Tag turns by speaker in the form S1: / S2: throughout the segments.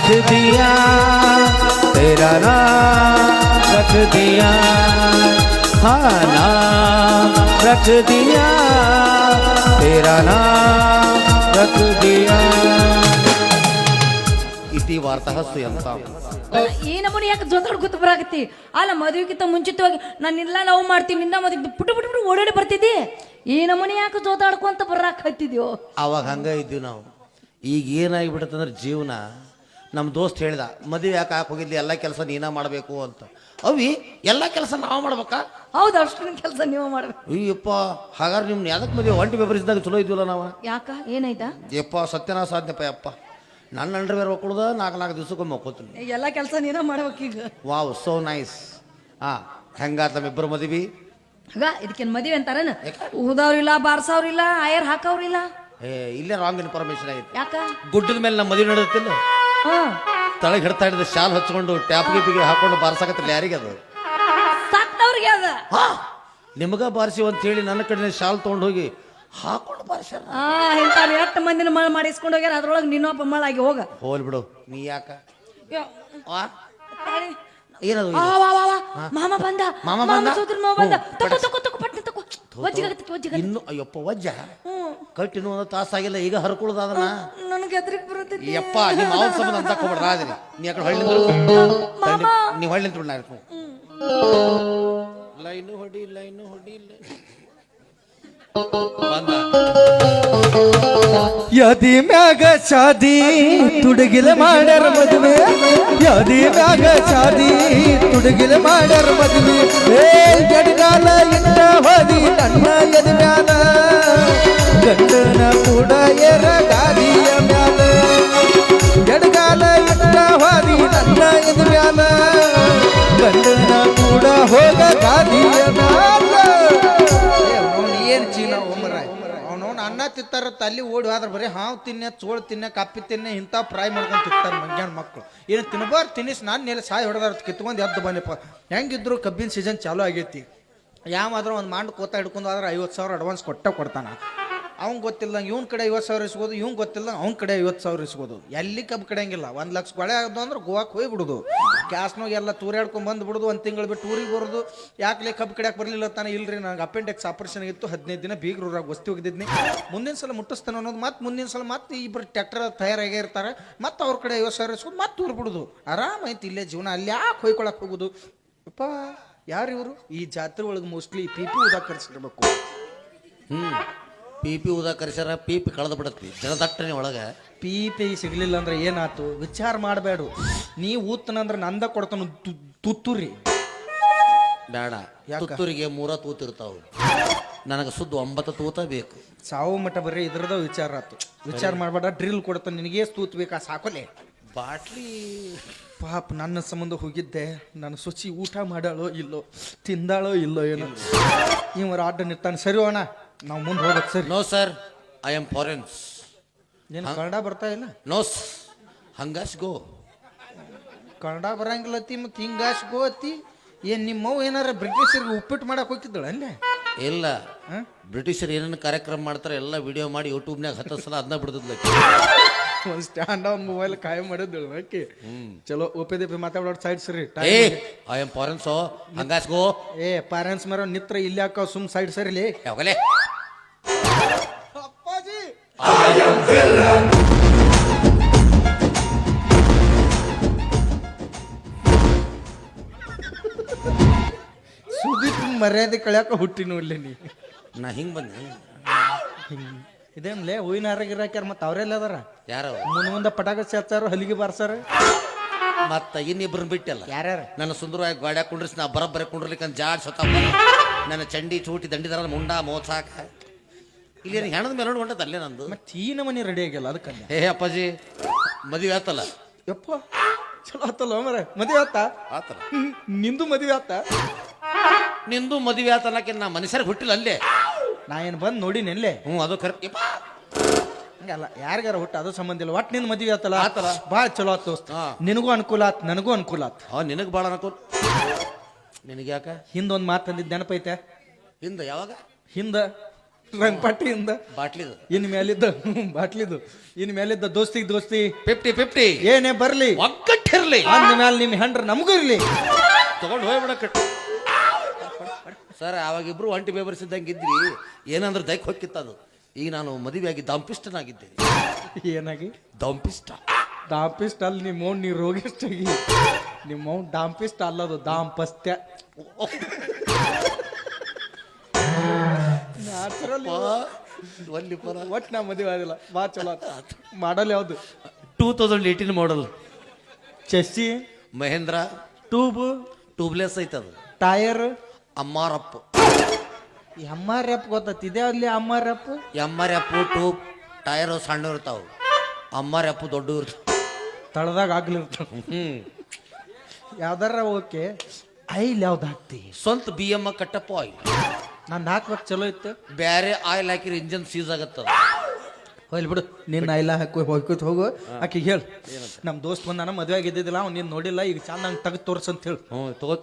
S1: रख दिया तेरा नाम रख दिया हाँ नाम रख दिया तेरा नाम रख दिया
S2: ಇತಿ ವಾರ್ತಾ ಸುಯಂತ
S3: ಈ ನಮೂನಿ ಯಾಕೆ ಜೊತಾಡ್ಕೊತ ಬರಾಕತ್ತಿ ಅಲ್ಲ ಮದುವೆಗಿಂತ ಮುಂಚಿತವಾಗಿ ನಾನು ಇಲ್ಲ ನಾವು ಮಾಡ್ತೀನಿ ನಿನ್ನ ಮದುವೆ ಪುಟ್ಟು ಪುಟ್ಟು ಪುಟ್ಟು ಓಡಾಡಿ ಬರ್ತಿದ್ದಿ ಈ ನಮೂನಿ ಯಾಕೆ ಜೋತಾಡ್ಕೊಂತ ಬರಾಕ್ ಹತ್ತಿದ್ಯೋ
S2: ಅವಾಗ ಹಂಗ ಇದ್ದೀವಿ ನಾವು ಈಗ ಏನಾಗಿಬಿಡುತ್ತಂದ್ರೆ ಜೀವನ ನಮ್ಮ ದೋಸ್ತ್ ಹೇಳ್ದ ಮದುವೆ ಯಾಕೆ ಹಾಕಿ ಹೋಗಿದ್ಲಿ ಎಲ್ಲ ಕೆಲಸ ನೀನ ಮಾಡಬೇಕು ಅಂತ. ಅವಿ ಎಲ್ಲ ಕೆಲಸ ನಾವು ಮಾಡ್ಬೇಕಾ?
S3: ಹೌದು ಅಷ್ಟು ಕೆಲಸ ನೀವು ಮಾಡ್ಬೇಕು.
S2: ಅಯ್ಯಪ್ಪ ಹಾಗಾದ್ರೆ ನಿಮ್ನ ಯಾವ್ದಕ್ಕೆ ಮದುವೆ ಒಂಟಿ ಇದ್ದಾಗ ಚಲೋ ಇದ್ವಲ್ಲ ನಾವು?
S3: ಯಾಕ? ಏನಾಯ್ತಾ?
S2: ಯಪ್ಪ ಸತ್ಯನಾ ಸಾಧ್ಯಪ್ಪ ಯಪ್ಪ. ನನ್ನ ಅಂಡ್ರ ಬೇರೆ ಮಕ್ಕಳದ ನಾಲ್ಕು ನಾಲ್ಕು ದಿವ್ಸಕ್ಕೊಮ್ಮೆ
S3: ಎಲ್ಲ ಕೆಲಸ ನೀನ ಮಾಡ್ಬೇಕೀಗ
S2: ವಾವ್ ಸೋ ನೈಸ್ ಹಾಂ ಹೆಂಗಾತ ನಮ್ಮಿಬ್ಬರು ಮದುವೆ?
S3: ಆಗ ಇದಕ್ಕೇನು ಮದುವೆ ಅಂತಾರೇನು? ಊದವ್ರಿಲ್ಲ ಬಾರ್ಸವ್ರಿಲ್ಲ ಆಯರ್ ಹಾಕವ್ರಿಲ್ಲ.
S2: ಏ ಇಲ್ಲೇ ರಾಂಗ್ ಇನ್ಫಾರ್ಮೇಶನ್ ಆಗೈತೆ
S3: ಯಾಕ?
S2: ಗುಡ್ಡದ ಮೇಲೆ ನಮ್ಮ ಮದುವೆ
S3: ಹಾ
S2: ತಳಗೆ ಹಿಡ್ತಾ ಹಿಡಿದು ಶಾಲ್ ಹಚ್ಕೊಂಡು ಟ್ಯಾಪ್ ಗಿಪಿಗೆ ಹಾಕೊಂಡು ಬಾರ್ಸಕತ್ತಿಲ್ಲ ಯಾರಿಗೆ ಅದು?
S3: ಅದ.
S2: ಹಾ. ನಿಮಗ ಬಾರಿಸಿ ಅಂತ ಹೇಳಿ ನನ್ನ ಕಡೆ ಶಾಲ್ ತಗೊಂಡು ಹೋಗಿ ಹಾಕೊಂಡು ಬಾರಿಸ್ಯಾರ.
S3: ಆ ಇಂಥವ್ರು ಎಷ್ಟು ಮಂದಿನ ಮಳ ಮಾಡಿಸ್ಕೊಂಡು ಹೋಗ್ಯಾರ ಅದ್ರೊಳಗೆ ನಿನ್ನೊಬ್ಬ ಮಳಾಗಿ ಹೋಗ.
S2: ಹೋಲ್ ಬಿಡು. ನೀ ಯಾಕ?
S3: ಯೋ,
S2: ಆ?
S3: ತಾಳಿ.
S2: ಏನದು
S3: ಆ, ವಾ, ವಾ, ವಾ. ಮಾಮ ಬಂದ.
S2: ಮಾಮ ಬಂದ?
S3: ಸೋದ್ರ ಮಾವ ಬಂದ.
S2: ಹ್ಞೂ, ಇನ್ನು ಅಯ್ಯಪ್ಪ ವಜ್ಜ. ಕಟ್ಟಿನ ಇನ್ನೂ ಒಂದು ತಾಸಾಗಿಲ್ಲ ಈಗ ಹರ್ಕೊಳ್ಳೋದು ಅದನ್ನ.
S3: ನನಗೆ ಎದ್ರಿಗೆ ಬರುತ್ತೈತಿ
S2: ಯಪ್ಪ ನಿಮ್ಮ ಅವನ ಸಂಬಂಧ ಅಂತ ನೀ. ಯಾಕಡೆ ಹೊಳ್ಳಿ
S3: ಮಾಮ
S2: ನೀವು ಹೊಳ್ಳಿ ನಿಂತು ಬಿಡ ಲೈನು ಹೊಡಿ ಲೈನು ಹೊಡಿ
S1: ಯಾದಿ ಮ್ಯಾಗ ಶಾದಿ ತುಡುಗಿಲ ಮಾಡ್ಯಾರ ಮದುವೆ. ಯದಿ ಮ್ಯಾಗ ಶಾದಿ ತುಡುಗಿಲ ಮಾಡ್ಯಾರ ಮದುವೆ. ಏ ಜಡಗಾಲ ಇಂದ ಹೋದಿ, ನನ್ನ ಯದಿ ಮ್ಯಾಲ. ಗಂಡನ ಕೂಡ ಎರ
S4: ಅನ್ನ ತಲ್ಲಿ ಓಡಿ ಹೋದ್ರೆ ಬರೀ ಹಾವು ತಿನ್ನೆ, ಚೋಳು ತಿನ್ನೆ, ಕಪ್ಪಿ ತಿನ್ನೆ ಇಂಥ ಫ್ರೈ ಮಾಡ್ಕೊಂಡು ತಿಂತಾರೆ ಮಂಗ್ಯಾನ ಮಕ್ಕಳು ಏನು ತಿನ್ಬಾರ್, ತಿನ್ನಿಸ್, ನಾನು ನೆಲೆ ಸಾಯಿ ಹೊಡೆದಾರ ಕಿತ್ಕೊಂಡು ಎದ್ದು ಬನ್ನಿಪ್ಪ ಹೆಂಗಿದ್ರು ಕಬ್ಬಿನ ಸೀಸನ್ ಚಾಲೂ ಆಗೈತಿ. ಯಾವಾದ್ರೂ ಒಂದು ಮಾಂಡ್ ಕೋತ ಹಿಡ್ಕೊಂಡು ಆದ್ರೆ ಐವತ್ತು ಸಾವಿರ ಅಡ್ವಾನ್ಸ್ ಕೊಟ್ಟ ಕೊಡ್ತಾನ. ಅವ್ನ್ ಗೊತ್ತಿಲ್ಲದಂಗೆ ಇವ್ನ ಕಡೆ ಐವತ್ತು ಸಾವಿರ ಇಸ್ಕೋದು ಇವ್ನು ಗೊತ್ತಿಲ್ಲ, ಅವ್ನ ಕಡೆ ಐವತ್ತು ಸಾವಿರ ಇಸ್ಬೋದು. ಎಲ್ಲಿ ಕಬ್ಬು ಕಡೆಯಂಗಿಲ್ಲ. ಒಂದು ಲಕ್ಷ ಕೊಳೆ ಆಗೋದು ಅಂದ್ರೆ ಗೋವಾಕ್ಕೆ ಹೋಗಿ ಬಿಡೋದು ಕ್ಯಾಸ್ನಾಗ ಎಲ್ಲ ತೂರಾಡ್ಕೊಂಡು ಬಂದು ಬಿಡೋದು ಒಂದು ತಿಂಗಳು ಬಿಟ್ಟು ಊರಿಗೆ ಬರೋದು. ಯಾಕೆ ಕಬ್ಬು ಕಡೆಯಕ್ಕೆ ಬರಲಿಲ್ಲ ತಾನೇ? ಇಲ್ರಿ ನನಗೆ ಅಪೆಂಡೆಕ್ಸ್ ಆಪರೇಷನ್ ಇತ್ತು, ಹದಿನೈದು ದಿನ ಬೀಗ್ರೂರಾಗ ವಸ್ತಿ ಹೋಗಿದ್ದೀನಿ ಮುಂದಿನ ಸಲ ಮುಟ್ಟಿಸ್ತಾನೆ ಅನ್ನೋದು ಮತ್ತೆ, ಮುಂದಿನ ಸಲ ಮತ್ತೆ ಇಬ್ಬರು ಟ್ಯಾಕ್ಟರ್ ತಯಾರಾಗೇ ಇರ್ತಾರೆ. ಮತ್ತೆ ಅವ್ರ ಕಡೆ ಐವತ್ತು ಸಾವಿರ ಇಸ್ಕೊಂಡು ಮತ್ತೆ ಊರು ಬಿಡೋದು. ಆರಾಮೈತಿ ಇಲ್ಲೇ ಜೀವನ, ಅಲ್ಲಿ ಯಾಕೆ ಹೊಯ್ಕೊಳಕ್ಕೆ ಹೋಗೋದು? ಅಪ್ಪ ಯಾರು ಇವರು? ಈ ಜಾತ್ರೆ ಒಳಗೆ mostly P P
S2: hmm. P P PP ಕರೆಸ್ಯಾರ P P ಕಳೆದು ಬಿಡತ್ತಿ. ಜನದಟ್ಟಣೆ ಒಳಗೆ.
S4: ಪಿ ಪಿ ಸಿಗ್ಲಿಲ್ಲ ಅಂದ್ರೆ ಏನಾತು? ವಿಚಾರ ಮಾಡಬೇಡು ನೀ ಊತನಂದ್ರೆ ನಂದ ಕೊಡ್ತಾನ ತುತ್ತೂರಿ.
S2: ಬೇಡ
S4: ಯಾಕ?
S2: ತುತ್ತೂರಿಗೆ ಮೂರ ತೂತಿರ್ತಾವ ನನಗೆ ಸುದ್ದು ಒಂಬತ್ತು ತೂತ ಬೇಕು.
S4: ಸಾವು ಮಠ ಬರ್ರಿ ಇದ್ರದ ವಿಚಾರ ಆತು. ವಿಚಾರ ಮಾಡಬೇಡ ಡ್ರಿಲ್ ಕೊಡ್ತಾನೆ ನಿನಗೆ ತೂತ್ ಬೇಕಾ? ಸಾಕೊಲೆ.
S2: ಬಾಟ್ಲಿ.
S4: ಪಾಪ ನನ್ನ ಸಂಬಂಧ ಹೋಗಿದ್ದೆ. ನನ್ನ ಶುಚಿ ಊಟ ಮಾಡಾಳೋ ಇಲ್ಲೋ ತಿಂದಾಳೋ ಇಲ್ಲೋ ಏನೋ. ಇವರು ಆಟ ನಿರ್ತಾನೆ ಸರಿ ಅಣ್ಣ. ನಾವು ಮುಂದೆ ಹೋಗ್ಬೇಕು ಸರಿ.
S2: No sir I am foreigners
S4: ನೀನು ಕನ್ನಡ ಬರ್ತಾ ಇಲ್ಲ?
S2: ನೋಸ್ ಹಂಗಾಸ್ ಗೋ.
S4: ಕನ್ನಡ ಬರಂಗಿಲ್ಲತಿ ಮತ್ತು ಹಿಂಗಾಸ್ ಗೋತಿ ಏನು ನಿಮ್ಮವ್ ಏನಾರ ಬ್ರಿಟಿಷರಿಗೆ ಉಪ್ಪಿಟ್ಟು ಮಾಡಕ್ಕೆ ಹೋಗ್ತಿದ್ದಳ ಅಲ್ಲೇ?
S2: ಇಲ್ಲ.
S4: ಹಾಂ?
S2: ಬ್ರಿಟಿಷರು ಏನೇನು ಕಾರ್ಯಕ್ರಮ ಮಾಡ್ತಾರೆ ಎಲ್ಲ ವಿಡಿಯೋ ಮಾಡಿ ಯೂಟ್ಯೂಬ್ನಾಗ ಹತ್ತು ಸಲ ಅದನ್ನ ಬಿಡ್ದಿದ್ಲ
S4: ಒಂದು ಸ್ಟ್ಯಾಂಡ್ ಅವ್ನ ಮೊಬೈಲ್ ಕಾಯಂ ಮಾಡಿದ್ದಳು ಆಕೆ. ಚಲೋ ಓಪೆ ದೇಪಿ ಮಾತಾಡೋ ಸೈಡ್ ಸರಿ.
S2: ಏ ಐ ಆಮ್ ಫಾರೆನ್ಸೋ ಹಂಗಾಸ್ ಗೋ.
S4: ಏ ಪ್ಯಾರೆಂಟ್ಸ್ ಮರ ನಿತ್ರ ಇಲ್ಲಿ ಹಾಕೋ ಸುಮ್ ಸೈಡ್ ಸರಿಲಿ.
S2: ಯಾವಾಗಲೇ.
S4: ಅಪ್ಪಾಜಿ! ಸುದೀಪ್ ಮರ್ಯಾದೆ ಕಳ್ಯಾಕ ಹುಟ್ಟಿನ ಇಲ್ಲ ನೀ.
S2: ನಾ ಹಿಂಗ್ ಬಂದೆ.
S4: ಇದೇನ್ಲೇ ಹೂವಿನ ಹಾರಾಗಿರಾಕ್ಯಾರ ಮತ್ತೆ ಅವರೆಲ್ಲ ಅದಾರ?
S2: ಯಾರವ
S4: ಮುಂದೆ ಮುಂದ ಪಟಾಕ ಸೇರ್ತಾರ ಹಲಿಗೆ ಬಾರ್ಸಾರ
S2: ಮತ್ತ ಇನ್ನಿಬ್ರನ್ನ ಬಿಟ್ಟಲ್ಲ.
S4: ಯಾರ್ಯಾರ?
S2: ನನ್ನ ಸುಂದರವಾಗಿ ಗಾಡ್ಯಾಗ ಕುಂಡ್ರಿಸಿ ನಾ ಬರಬ್ಬರ ಕುಂಡ್ರಲಿಕ್ಕೆ ಜಾಡ್ ಸತ ನನ್ನ ಚಂಡಿ ಚೂಟಿ ದಂಡಿದಾರ ಮುಂಡ ಮೋಸಾಕ ಇಲ್ಲಿ ಹೆಣದ ಮೇಲೆ ಹೊಂಟದ ಅಲ್ಲೇ ನಂದು?
S4: ಮತ್ತೆ ಈ ನಮನಿ ರೆಡಿ ಆಗಿಲ್ಲ ಅದಕ್ಕೆ
S2: ಏ ಅಪ್ಪಾಜಿ ಮದುವೆ ಆತಲ್ಲ?
S4: ಯಪ್ಪ ಚಲೋ ಆತಲ್ಲ ಮರ ಮದುವೆ ಆತ?
S2: ಆತಲ್ಲ.
S4: ನಿಂದು ಮದುವೆ ಆತ?
S2: ನಿಂದು ಮದುವೆ ಆತಲ್ಲಕ್ಕೆ ನಾ ಮನುಷ್ಯರಿಗೆ ಹುಟ್ಟಿಲ್ಲ ಅಲ್ಲೇ?
S4: ನಾ ಏನು ಬಂದು ನೋಡಿ ನೆನ್ಲೆ
S2: ಹ್ಞೂ ಅದು ಕರೆ ಯಪ್ಪ!
S4: ಹಂಗಲ್ಲ ಯಾರಿಗಾರ ಹುಟ್ಟ ಅದು ಸಂಬಂಧ ಇಲ್ಲ. ಒಟ್ಟು ನಿನ್ನ ಮದುವೆ ಆತಲ್ಲ?
S2: ಆತಲ್ಲ.
S4: ಭಾಳ ಚಲೋ ಆತ್ ದೋಸ್ತ. ನಿನಗೂ ಅನುಕೂಲ ಆತ್ ನನಗೂ ಅನುಕೂಲ ಆತ್.
S2: ಹಾ ನಿನಗೆ ಭಾಳ ಅನುಕೂಲ. ನಿನಗೆ ಯಾಕೆ
S4: ಹಿಂದೊಂದು ಮಾತು ಅಂದಿದ್ದು ನೆನಪೈತೆ?
S2: ಹಿಂದೆ ಯಾವಾಗ?
S4: ಹಿಂದ ರಂಗಪಾಟಿಯಿಂದ
S2: ಬಾಟ್ಲಿದು.
S4: ಇನ್ ಮೇಲಿದ್ದ ಬಾಟ್ಲಿದು. ಇನ್ ಮೇಲಿದ್ದ ದೋಸ್ತಿಗೆ ದೋಸ್ತಿ.
S2: ಫಿಫ್ಟಿ ಫಿಫ್ಟಿ
S4: ಏನೇ ಬರ್ಲಿ.
S2: ಒಗ್ಗಟ್ಟಿರ್ಲಿ.
S4: ಅಂದ ಮೇಲೆ ನಿಮ್ ಹೆಂಡ್ರ ನಮಗೂ ಇರ್ಲಿ.
S2: ತಗೊಂಡು ಹೋಗ್ಬಿಡಕ್ಕೆ ಸರ್ ಅವಾಗಿಬ್ರು ಒಂಟಿ ಬೇಬರಿಸಿದ್ದಂಗೆ ಇದ್ರಿ ಏನಂದ್ರೆ ದೈಕ್ ಹೊಕ್ಕಿತ್ತದು ಈಗ ನಾನು ಮದುವೆಯಾಗಿ ದಂಪಿಷ್ಟನಾಗಿದ್ದೆ.
S4: ಏನಾಗಿ?
S2: ದಂಪಿಷ್ಟ.
S4: ದಾಂಪಿಸ್ಟ್ ಅಲ್ಲಿ ನಿಮ್ಮ ಅವ್ನು ನೀ ರೋಗಿಷ್ಟಾಗಿ ನಿಮ್ಮ ಮೌನ್ ದಾಂಪಿಸ್ಟ್ ಅಲ್ಲದು ದಾಂಪಸ್ತ್ಯ ನ್ಯಾಚುರಲ್
S2: ಒಲ್ಲಿ ಪರ.
S4: ಒಟ್ ನಾ ಮದುವೆ ಆಗಿಲ್ಲ. ಬಾ ಚಲೋ ಆತ್. ಮಾಡಲ್ ಯಾವ್ದು?
S2: Two thousand eighteen model
S4: chassis
S2: Mahindra
S4: tube
S2: tubeless ಐತದು
S4: tyre.
S2: ಅಮ್ಮಾರಪ್ಪ
S4: ಎಂ ಆರ್ ಎಫ್ ಗೊತ್ತೈತಿ. ಇದೇ ಅಲ್ಲಿ ಎಂ ಆರ್ ಎಫ್
S2: ಎಮ್ಮರ್ ಅಪ್ಪು ಟೂಬ್ ಟೈರು ಸಣ್ಣ ಇರ್ತಾವ. ಆರ್ ಅಪ್ಪು ದೊಡ್ಡ ಇರ್ತಾವ.
S4: ತಳದಾಗ ಆಗ್ಲಿರ್ತಾವ
S2: ಹ್ಮ್.
S4: ಯಾವ್ದಾರ ಓಕೆ. ಐಲ್ ಯಾವ್ದು ಹಾಕ್ತಿ
S2: ಸ್ವಂತ ಬಿ ಎಂ ಕಟ್ಟಪ್ಪ ಆಯಿಲ್
S4: ನಾನು ಹಾಕ್ಬೇಕು ಚಲೋ ಇತ್ತು.
S2: ಬೇರೆ ಆಯಿಲ್ ಹಾಕಿರ ಇಂಜನ್ ಸೀಸ್ ಆಗತ್ತದ.
S4: ಹೋಗ್ಲಿ ಬಿಡು ನಿನ್ನ ಆಯಿಲ್ ಹಾಕಿ ಹೋಗ್ಕೊತ ಹೋಗು. ಆಕಿ ಹೇಳು. ನಮ್ಮ ದೋಸ್ತ್ ಬಂದಾನ ಮದುವೆ ಆಗಿದ್ದಿಲ್ಲ ಅವ್ನು ನೀನು ನೋಡಿಲ್ಲ ಈಗ ಚಂದ ನಂಗೆ ತೆಗೆದು ತೋರ್ಸ್ ಅಂತ ಹೇಳು.
S2: ಹ್ಞೂ ತಗೋ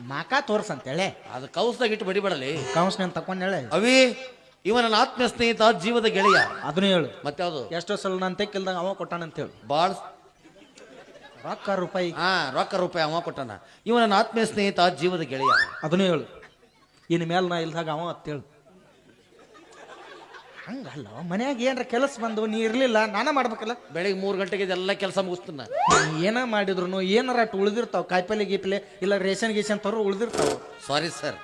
S4: ಮಾಕ ಅಂತ ಅಂತೇಳೆ
S2: ಅದು ಕೌಸ್ದಾಗ ಇಟ್ಟು ಬಡಿಬೇಡಲಿ.
S4: ಕೌನ್ಸ್ ನಾನು ತಕೊಂಡ್ ಹೇಳೆ.
S2: ಅವಿ ಇವ ನನ್ನ ಆತ್ಮೀಯ ಸ್ನೇಹಿತ ಜೀವದ ಗೆಳೆಯ.
S4: ಅದನ್ನು ಹೇಳು.
S2: ಮತ್ತೆ ಅದು
S4: ಎಷ್ಟೋ ಸಲ ನಾನು ತೆಕ್ಕಿಲ್ದಂಗ ಅವ ಕೊಟ್ಟಾನ ಅಂತ ಹೇಳು.
S2: ಭಾಳ
S4: ರೊಕ್ಕ ರೂಪಾಯಿ.
S2: ಹಾ ರೊಕ್ಕ ರೂಪಾಯಿ ಅವ ಕೊಟ್ಟಾನ. ಇವ ನನ್ನ ಆತ್ಮೀಯ ಸ್ನೇಹಿತ ಜೀವದ ಗೆಳೆಯ.
S4: ಅದನ್ನು ಹೇಳು. ಇನ್ನು ಮೇಲೆ ನಾ ಇಲ್ದಾಗ ಅವ ಅಂತೇಳು ಹಂಗಲ್ಲ ಮನ್ಯಾಗ ಏನ್ರ ಕೆಲಸ ಬಂದು ನೀ ಇರ್ಲಿಲ್ಲ ನಾನೇ ಮಾಡ್ಬೇಕಲ್ಲ?
S2: ಬೆಳಿಗ್ಗೆ ಮೂರು ಗಂಟೆಗೆ ಇದೆಲ್ಲ ಕೆಲಸ ಮುಗಿಸ್ತಾನ
S4: ನೀ ಏನ ಮಾಡಿದ್ರು ಏನಾರ ಅಟ್ ಉಳಿದಿರ್ತಾವ ಕಾಯಿಪಲ್ಲೆ ಗೀಪಲೆ ಇಲ್ಲ ರೇಷನ್ ಗೀಷನ್ ತರೋ ಉಳಿದಿರ್ತಾವ.
S2: ಸಾರಿ ಸರ್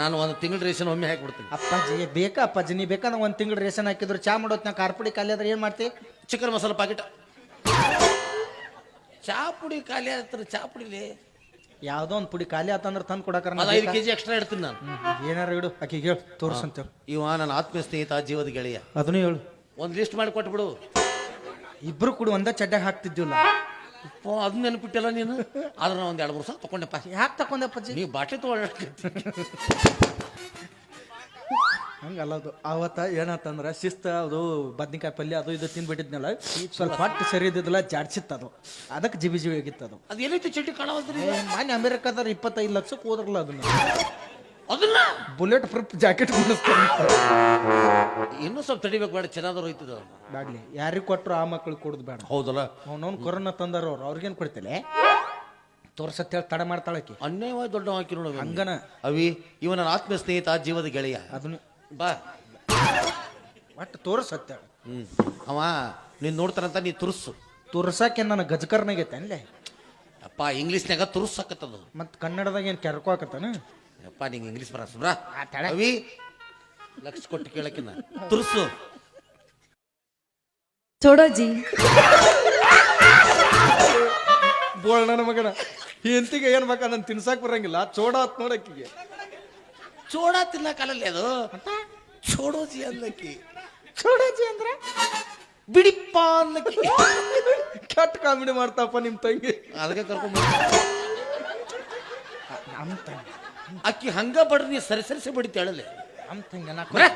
S2: ನಾನು ಒಂದು ತಿಂಗಳ ರೇಷನ್ ಒಮ್ಮೆ ಹಾಕಿಬಿಡ್ತೀನಿ.
S4: ಅಪ್ಪಾಜಿ ಬೇಕಾ ಅಪ್ಪಾಜಿ ನೀ ಬೇಕಾದ್ರೆ ಒಂದು ತಿಂಗಳು ರೇಷನ್ ಹಾಕಿದ್ರು ಚಾ ಮಾಡೋತ್ನ ಕಾರ್ಪುಡಿ ಖಾಲಿ ಆದ್ರೆ ಏನು ಮಾಡ್ತಿ?
S2: Chicken masala packet. ಚಾ ಪುಡಿ ಖಾಲಿ ಆದ್ರೆ ಚಾ ಪುಡಿಲಿ
S4: ಯಾವ್ದೋ ಒಂದು ಪುಡಿ ಖಾಲಿ ಆತಂದ್ರೆ ತಂದು ಕೊಡಕರ
S2: ಅದು ಐದು ಕೆ ಜಿ ಎಕ್ಸ್ಟ್ರಾ ಇಡ್ತೀನಿ ನಾನು.
S4: ಏನಾರ ಇಡು ಆಕಿಗೆ ಹೇಳು ತೋರ್ಸಂತ
S2: ಇವ ನನ್ನ ಆತ್ಮೀಯ ಸ್ನೇಹಿತ ಜೀವದ ಗೆಳೆಯ.
S4: ಅದನ್ನು ಹೇಳು.
S2: ಒಂದು ಲಿಸ್ಟ್ ಮಾಡಿ ಕೊಟ್ಬಿಡು
S4: ಇಬ್ರು ಕೂಡ ಒಂದ ಚಡ್ಡಾಗ
S2: ಹಾಕ್ತಿದ್ದಿಲ್ಲ. ಅದನ್ನ ನೆನಪಿಟ್ಟಿಲ್ಲ ನೀನು? ಆದ್ರೆ ನಾನು ಒಂದು ಎರಡು ಮೂರು ಸಾವಿರ ತಗೊಂಡೆಪ್ಪ
S4: ಯಾಕೆ ತಕೊಂಡೆ ಅಪ್ಪಾಜಿ
S2: ನೀವು ಬಾಟ್ಲಿ ತಗೊಳ್ಳಿ
S4: ಹಂಗಲ್ಲ ಅದು. ಅವತ್ತ ಏನಾತಂದ್ರ ಶಿಸ್ತ ಅದು ಬದ್ನಿಕಾಯಿ ಪಲ್ಯ ಅದು ಇದು ತಿನ್ಬಿಟ್ಟಿದ್ನಲ್ಲ ಸ್ವಲ್ಪ ಹೊಟ್ಟೆ ಸರಿ ಇದ್ದಿದ್ದಿಲ್ಲ ಜಾಡ್ಸಿತ್ತು ಅದು. ಅದಕ್ಕೆ ಜಿಬಿ ಜಿಬಿ ಆಗಿತ್ತು ಅದು.
S2: ಅದು ಚಿಟ್ಟಿ ಚಡ್ಡಿ ಕಾಣವಲ್ದ್ರಿ?
S4: ಮಾನ್ಯ ಅಮೆರಿಕದಾರ ಇಪ್ಪತ್ತೈದು ಲಕ್ಷಕ್ಕೆ ಹೋದ್ರಲ್ಲ ಅದನ್ನ.
S2: ಅದನ್ನ?
S4: ಬುಲೆಟ್ ಪ್ರೂಫ್ ಜಾಕೆಟ್ ಕೊಡಿಸ್ತಾರೆ.
S2: ಇನ್ನೂ ಸ್ವಲ್ಪ ತಡಿಬೇಕು ಬೇಡ ಚೆನ್ನಾದ್ರು ಹೋಯ್ತದ
S4: ಬ್ಯಾಡ್ಲಿ ಯಾರಿಗೆ ಕೊಟ್ಟರು ಆ ಮಕ್ಳಿಗೆ ಕೊಡೋದು ಬೇಡ.
S2: ಹೌದಲ್ಲ?
S4: ಅವ್ನವ್ನು ಕೊರೋನಾ ತಂದಾರ ಅವ್ರು ಅವ್ರಿಗೇನು ಕೊಡ್ತಿಲ್ಲ ತೋರ್ಸತ್ ಹೇಳಿ ತಡ ಮಾಡ್ತಾಳಕಿ
S2: ಅನ್ಯಾಯವಾಗಿ ದೊಡ್ಡ ಹಾಕಿ ನೋಡೋದು
S4: ಹಂಗನ.
S2: ಅವಿ ಇವನ ಆತ್ಮ ಆತ್ಮೀಯ ಸ್ನೇಹಿತ ಜೀವದ ಗೆಳೆಯ.
S4: ಅದನ್ನು
S2: ಬಾ.
S4: ಒಟ್ಟು ತೋರ್ಸತ್ತ
S2: ಹ್ಞೂ ಅವ ನೀನ್ ನೋಡ್ತಾರಂತ ನೀ ತುರ್ಸು.
S4: ತುರ್ಸಕ್ಕೆ ನನ್ನ ಗಜಕರ್ನಾಗೈತೆ ಅನ್ಲೆ
S2: ಅಪ್ಪ ಇಂಗ್ಲೀಷ್ನಾಗ ತುರ್ಸಕತ್ತದು.
S4: ಮತ್ತು ಕನ್ನಡದಾಗ ಏನು ಕೆರ್ಕೋ ಹಾಕತ್ತಾನ
S2: ಅಪ್ಪ ನಿಂಗೆ ಇಂಗ್ಲೀಷ್ ಬರ ಸುಬ್ರಾ.
S4: ಆ, ತಡ.
S2: ಅವಿ ಲಕ್ಷ ಕೊಟ್ಟು ಕೇಳಕ್ಕಿನ್ನ ತುರ್ಸು.
S3: ಚೋಡೋಜಿ.
S4: ಬೋಳ್ ನನ್ನ ಮಗನ. ಹೆಂತಿಗೆ ಏನ್ ಬೇಕಾ? ನಾನು ತಿನ್ಸಾಕ್ ಬರಂಗಿಲ್ಲ. ಚೋಡ ಆತ್ ನೋಡಕ್ಕಿಗೆ
S2: ಚೋಡ ತಿನ್ನಕಲ್ಲ ಅದು. ಚೋಡೋಜಿ ಅಲ್ಲಕ್ಕಿ
S4: ಚೋಡೋಜಿ ಅಂದ್ರೆ?
S2: ಬಿಡಿಪ್ಪ ಅನ್ನಕ್ಕಿ.
S4: ಕೆಟ್ಟ ಕಾಮಿಡಿ ಮಾಡ್ತಾಪ ನಿಮ್ ತಂಗಿ.
S2: ಅದಕ್ಕೆ ಕರ್ಕೊಂಡ್
S4: ನಮ್ಮ ತಂಗಿ.
S2: ಅಕ್ಕಿ ಹಂಗ ಬಡ್ರಿ ನೀ ಸರಿ ಸರಿಸಿ ಬಡಿತಿ ಹೇಳಲೆ
S4: ನಮ್ ತಂಗಿ
S2: ಬರೇ.